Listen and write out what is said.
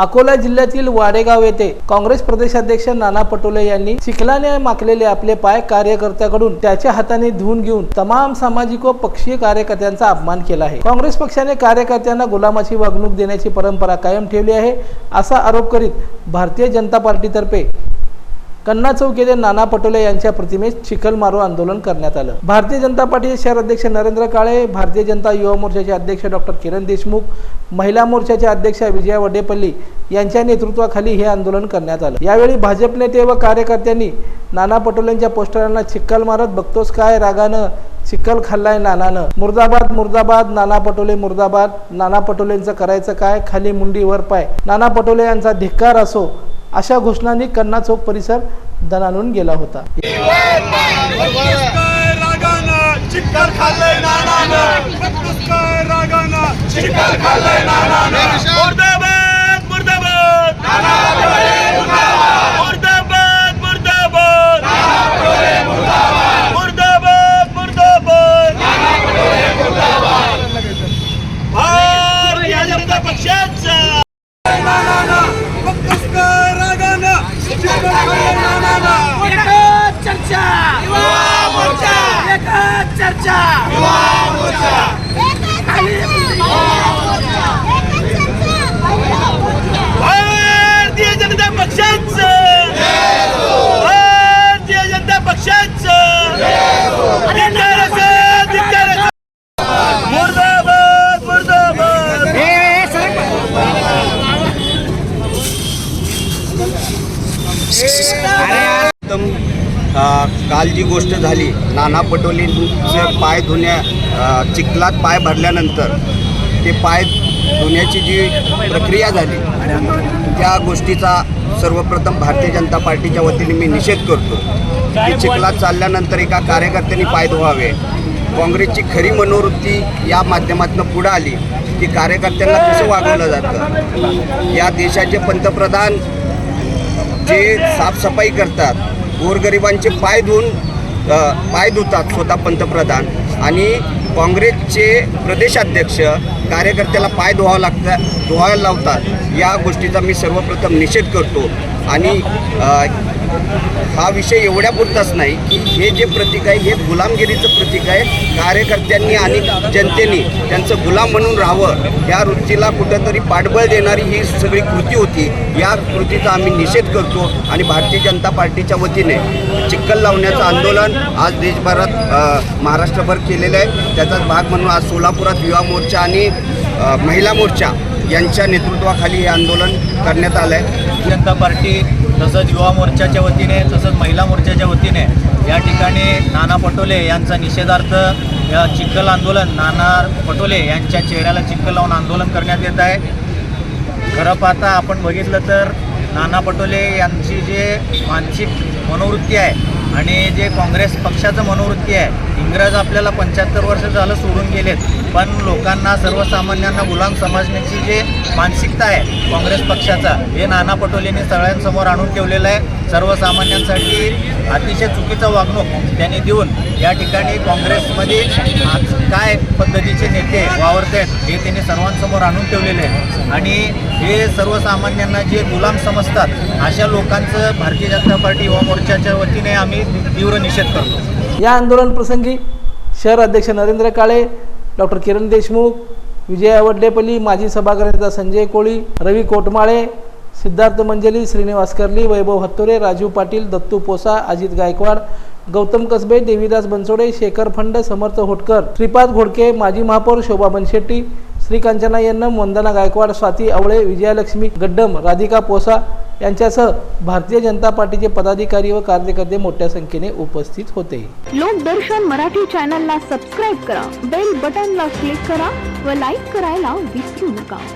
अकोला जिल्ह्यातील वाडेगाव येथे काँग्रेस प्रदेशाध्यक्ष नाना पटोले यांनी चिखलाने माखलेले आपले पाय कार्यकर्त्याकडून त्याच्या हाताने धुवून घेऊन तमाम सामाजिक व पक्षीय कार्यकर्त्यांचा अपमान केला आहे. काँग्रेस पक्षाने कार्यकर्त्यांना गुलामाची वागणूक देण्याची परंपरा कायम ठेवली आहे असा आरोप करीत भारतीय जनता पार्टीतर्फे कन्ना चौक येथे नाना पटोले यांच्या प्रतिमेस चिखल मारो आंदोलन करण्यात आलं. भारतीय जनता पार्टीचे शहर अध्यक्ष नरेंद्र काळे भारतीय जनता युवा मोर्चाचे अध्यक्ष डॉक्टर किरण देशमुख महिला मोर्चाच्या अध्यक्षा विजया वडेपल्ली यांच्या नेतृत्वाखाली हे आंदोलन करण्यात आलं. यावेळी भाजप नेते व कार्यकर्त्यांनी नाना पटोलेंच्या पोस्टरांना चिखल मारत बघतोस काय रागानं चिखल खाल्लाय नानानं. मुर्दाबाद मुर्दाबाद नाना पटोले मुर्दाबाद नाना पटोलेंचं करायचं काय? खाली मुंडी वर पाय. नाना पटोले यांचा धिक्कार असो अशा घोषणांनी कन्ना चौक परिसर दणानून गेला होता. काय रागानं チャー काल जी गोष्ट झाली नाना पटोलेंचे पाय धुण्या चिखलात पाय भरल्यानंतर ते पाय धुण्याची जी प्रक्रिया झाली त्या गोष्टीचा सर्वप्रथम भारतीय जनता पार्टीच्या वतीने मी निषेध करतो की चिखलात चालल्यानंतर एका कार्यकर्त्यांनी पाय धुवावे. काँग्रेसची खरी मनोवृत्ती या माध्यमातून पुढं आली की कार्यकर्त्यांना कसं वागवलं जातं? या देशाचे पंतप्रधान जे साफसफाई करतात गोरगरिबांचे पाय धुवून पाय धुतात स्वतः पंतप्रधान. आणि काँग्रेसचे प्रदेशाध्यक्ष कार्यकर्त्याला पाय धुवावं लागतात धुवायला लावतात. या गोष्टीचा मी सर्वप्रथम निषेध करतो. आणि हा विषय एवढ्यापुरताच नाही की हे जे प्रतीक आहे हे गुलामगिरीचं प्रतीक आहे. कार्यकर्त्यांनी आणि जनतेने त्यांचं गुलाम म्हणून राहावं. या वृत्तीला कुठंतरी पाठबळ देणारी ही सगळी कृती होती. या कृतीचा आम्ही निषेध करतो आणि भारतीय जनता पार्टीच्या वतीने चिक्कल लावण्याचं आंदोलन आज देशभरात महाराष्ट्रभर केलेलं आहे. त्याचाच भाग म्हणून आज सोलापुरात युवा मोर्चा आणि महिला मोर्चा यांच्या नेतृत्वाखाली हे आंदोलन करण्यात आलं आहे जनता पार्टी तसंच युवा मोर्चाच्या वतीने तसंच महिला मोर्चाच्या वतीने या ठिकाणी नाना पटोले यांचा निषेधार्थ या चिखल आंदोलन नाना पटोले यांच्या चेहऱ्याला चिखल लावून आंदोलन करण्यात येत आहे. खरं पाहता आपण बघितलं तर नाना पटोले यांची जे मानसिक मनोवृत्ती आहे आणि जे काँग्रेस पक्षाचं मनोवृत्ती आहे इंग्रज आपल्याला पंच्याहत्तर वर्ष झालं सोडून गेलेत पण लोकांना सर्वसामान्यांना गुलाम समजण्याची जे मानसिकता आहे काँग्रेस पक्षाचा हे नाना पटोलेंनी सगळ्यांसमोर आणून ठेवलेलं आहे. सर्वसामान्यांसाठी अतिशय चुकीचं वागणूक त्यांनी देऊन या ठिकाणी काँग्रेसमध्ये काय पद्धतीचे नेते वावरत आहेत हे त्यांनी सर्वांसमोर आणून ठेवलेले आहे आणि हे सर्वसामान्यांना जे गुलाम समजतात अशा लोकांचं भारतीय जनता पार्टी युवा मोर्चाच्या वतीने आम्ही तीव्र निषेध करतो. या आंदोलन प्रसंगी शहर अध्यक्ष नरेंद्र काळे डॉक्टर किरण देशमुख विजया वड्डेपल्ली माजी सभागृह नेता संजय कोळी रवी कोटमाळे सिद्धार्थ मंजली श्रीनिवास कर्ली वैभव हत्तोरे राजू पाटील दत्तू पोसा अजित गायकवाड गौतम कसबे देवीदास बनसोडे शेखर फंड समर्थ होटकर श्रीपाद घोडके माजी महापौर शोभा बनशेट्टी श्रीकांचना यन्नम वंदना गायकवाड स्वाती आवळे विजयालक्ष्मी गड्डम राधिका पोसा यांच्यासह भारतीय जनता पार्टीचे पदाधिकारी व कार्यकर्ते मोठ्या संख्येने उपस्थित होते. लोकदर्शन मराठी चॅनलला सबस्क्राईब करा बेल बटनला क्लिक करा व लाईक करायला विसरू नका.